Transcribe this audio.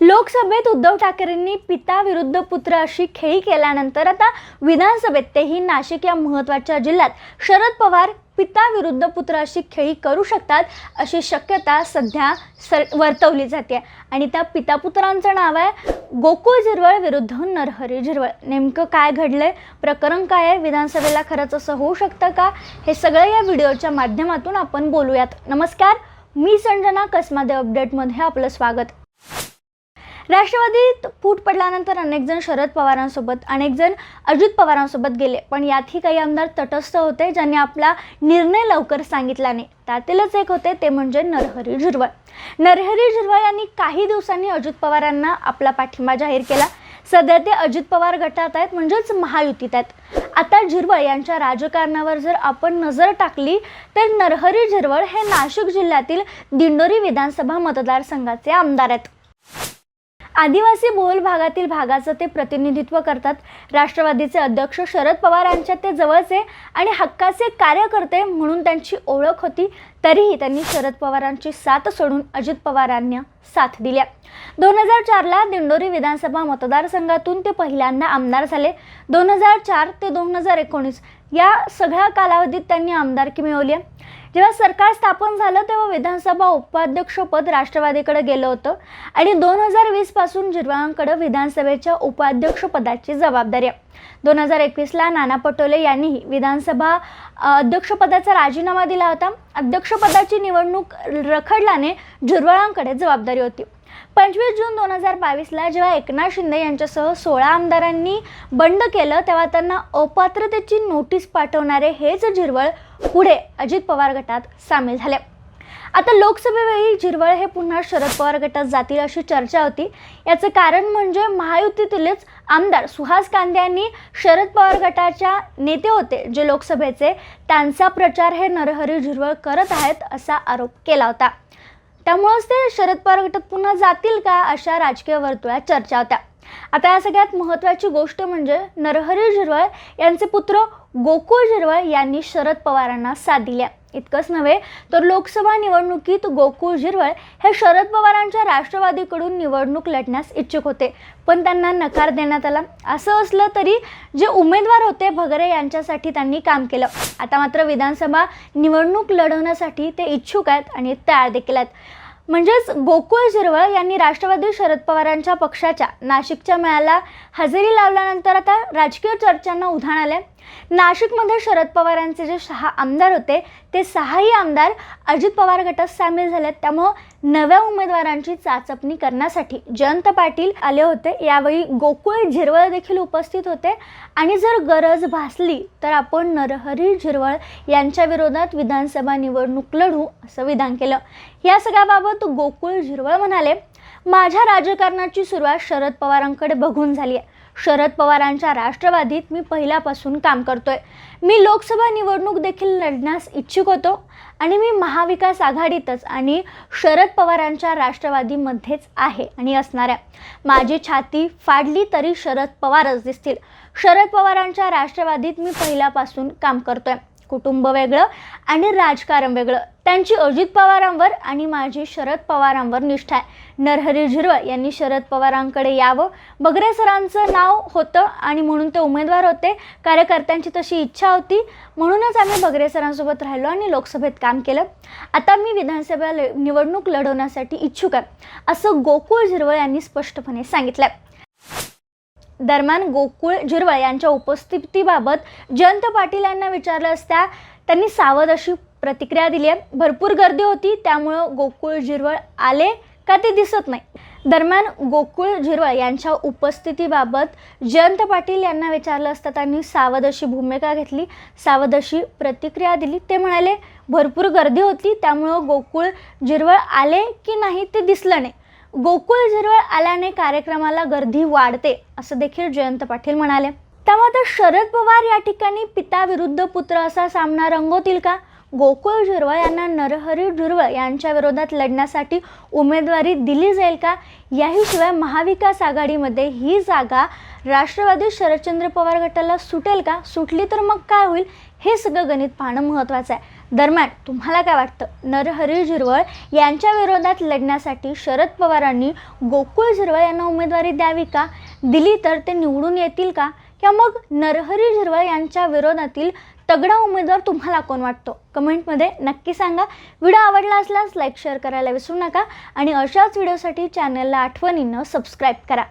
लोकसभेत उद्धव ठाकरेंनी पिता विरुद्ध पुत्र अशी खेळी केल्यानंतर आता विधानसभेत तेही नाशिक या महत्त्वाच्या जिल्ह्यात शरद पवार पिता विरुद्ध पुत्र अशी खेळी करू शकतात अशी शक्यता सध्या सर वर्तवली जाते. आणि त्या पितापुत्रांचं नाव आहे गोकुळ झिरवळ विरुद्ध नरहरी झिरवळ. नेमकं काय घडलंय? प्रकरण काय आहे? विधानसभेला खरंच असं होऊ शकतं का? हे सगळं या व्हिडिओच्या माध्यमातून आपण बोलूयात. नमस्कार मी संजना कसमादे अपडेटमध्ये आपलं स्वागत. राष्ट्रवादीत फूट पडल्यानंतर अनेक जण शरद पवारांसोबत अनेक जण अजित पवारांसोबत गेले. पण यातही काही आमदार तटस्थ होते ज्यांनी आपला निर्णय लवकर सांगितला नाही. त्यातीलच एक होते ते म्हणजे नरहरी झिरवळ. नरहरी झिरवळ यांनी काही दिवसांनी अजित पवारांना आपला पाठिंबा जाहीर केला. सध्या ते अजित पवार गटात आहेत म्हणजेच महायुतीत आहेत. आता झिरवळ यांच्या राजकारणावर जर आपण नजर टाकली तर नरहरी झिरवळ हे नाशिक जिल्ह्यातील दिंडोरी विधानसभा मतदारसंघाचे आमदार आहेत. आदिवासी बहुल भागातील भागाचं ते प्रतिनिधित्व करतात. राष्ट्रवादीचे अध्यक्ष शरद पवार यांच्या ते जवळचे आणि हक्काचे कार्यकर्ते म्हणून त्यांची ओळख होती. तरीही त्यांनी शरद पवारांची साथ सोडून अजित पवारांना साथ दिल्या. दोन हजार चारला दिंडोरी विधानसभा मतदारसंघातून ते पहिल्यांदा आमदार झाले. दोन हजार चार ते दोन हजार एकोणीस या सगळ्या कालावधीत त्यांनी आमदारकी मिळवली आहे. जेव्हा सरकार स्थापन झालं तेव्हा विधानसभा उपाध्यक्षपद राष्ट्रवादीकडे गेलं होतं आणि दोन हजार वीसपासून जिरवाळांकडे विधानसभेच्या उपाध्यक्षपदाची जबाबदारी आहे. दोन हजार एकवीसला नाना पटोले यांनीही विधानसभा अध्यक्षपदाचा राजीनामा दिला होता. अध्यक्षपदाची निवडणूक रखडल्याने झुरवाळांकडे जबाबदारी होती. पंचवीस जून दोन हजार बावीसला जेव्हा एकनाथ शिंदे यांच्यासह सोळा आमदारांनी बंड केलं तेव्हा त्यांना अपात्रतेची नोटीस पाठवणारे हेच झिरवळ पुढे अजित पवार गटात सामील झाले. आता लोकसभेवेळी झिरवळ हे पुन्हा शरद पवार गटात जातील अशी चर्चा होती. याचं कारण म्हणजे महायुतीतीलच आमदार सुहास कांदे यांनी शरद पवार गटाच्या नेते होते जे लोकसभेचे. त्यांचा प्रचार हे नरहरी झिरवळ करत आहेत असा आरोप केला होता. त्यामुळंच ते शरद पवार गटात पुन्हा जातील का अशा राजकीय वर्तुळात चर्चा होत्या. आता या सगळ्यात महत्त्वाची गोष्ट म्हणजे नरहरी झिरवळ यांचे पुत्र गोकुळ झिरवळ यांनी शरद पवारांना साथ दिल्या इतकंच नव्हे तर लोकसभा निवडणुकीत गोकुळ झिरवळ हे शरद पवारांच्या राष्ट्रवादीकडून निवडणूक लढण्यास इच्छुक होते. पण त्यांना नकार देण्यात आला. असं असलं तरी जे उमेदवार होते भगरे यांच्यासाठी त्यांनी काम केलं. आता मात्र विधानसभा निवडणूक लढवण्यासाठी ते इच्छुक आहेत आणि तयार देखील आहेत. म्हणजेच गोकुळ झिरवळ यांनी राष्ट्रवादी शरद पवारांच्या पक्षाच्या नाशिकच्या मेळ्याला हजेरी लावल्यानंतर आता राजकीय चर्चांना उधाण आले नाशिकमध्ये शरद पवारांचे जे सहा आमदार होते ते सहाही आमदार अजित पवार गटात सामील झालेत. त्यामुळं नव्या उमेदवारांची चाचपणी करण्यासाठी जयंत पाटील आले होते. यावेळी गोकुळ झिरवळ देखील उपस्थित होते. आणि जर गरज भासली तर आपण नरहरी झिरवळ यांच्या विरोधात विधानसभा निवडणूक लढू असं विधान केलं. या सगळ्याबाबत गोकुळ झिरवळ म्हणाले माझ्या राजकारणाची सुरुवात शरद पवारांकडे बघून झाली आहे. शरद पवारांच्या राष्ट्रवादीत मी पहिल्यापासून काम करतोय. मी लोकसभा निवडणूक देखील लढण्यास इच्छुक होतो आणि मी महाविकास आघाडीतच आणि शरद पवारांच्या राष्ट्रवादीमध्येच आहे आणि असणार आहे माझी छाती फाडली तरी शरद पवारच दिसतील. शरद पवारांच्या राष्ट्रवादीत मी पहिल्यापासून काम करतोय. कुटुंब वेगळं आणि राजकारण वेगळं. त्यांची अजित पवारांवर आणि माझी शरद पवारांवर निष्ठा आहे. नरहरी झिरवळ यांनी शरद पवारांकडे यावं. बगरे सरांचं नाव होतं आणि म्हणून ते उमेदवार होते. कार्यकर्त्यांची तशी इच्छा होती. म्हणूनच आम्ही बगरे सरांसोबत राहिलो आणि लोकसभेत काम केलं. आता मी विधानसभा निवडणूक लढवण्यासाठी इच्छुक आहे असं गोकुळ झिरवळ यांनी स्पष्टपणे सांगितलं दरम्यान गोकुळ झिरवळ यांच्या उपस्थितीबाबत जयंत पाटील यांना विचारलं असता त्यांनी सावध अशी प्रतिक्रिया दिली आहे. भरपूर गर्दी होती त्यामुळं गोकुळ झिरवळ आले का ते दिसत नाही. दरम्यान गोकुळ झिरवळ यांच्या उपस्थितीबाबत जयंत पाटील यांना विचारलं असता त्यांनी सावध अशी भूमिका घेतली सावध अशी प्रतिक्रिया दिली. ते म्हणाले भरपूर गर्दी होती त्यामुळं गोकुळ झिरवळ आले की नाही ते दिसलं नाही. गोकुळ झिरवळ आल्याने कार्यक्रमाला गर्दी वाढते असं देखील जयंत पाटील म्हणाले. त्यामुळे आता शरद पवार या ठिकाणी पिता विरुद्ध पुत्र असा सामना रंगवतील का? गोकुळ झिरवळ यांना नरहरी झिरवळ यांच्या विरोधात लढण्यासाठी उमेदवारी दिली जाईल का? याहीशिवाय महाविकास आघाडीमध्ये ही जागा राष्ट्रवादी शरदचंद्र पवार गटाला सुटेल का? सुटली तर मग काय होईल? हे सगळं गणित पाहणं महत्त्वाचं आहे. दरम्यान तुम्हाला काय वाटतं? नरहरी झिरवळ यांच्या विरोधात लढण्यासाठी शरद पवारांनी गोकुळ झिरवळ यांना उमेदवारी द्यावी का? दिली तर ते निवडून येतील का? किंवा मग नरहरी झिरवळ यांच्या विरोधातील तगडा उमेदवार तुम्हाला कोण वाटतो? कमेंटमध्ये नक्की सांगा. व्हिडिओ आवडला असल्यास लाईक शेअर करायला विसरू नका आणि अशाच व्हिडिओसाठी चॅनलला आठवणीनं सबस्क्राईब करा.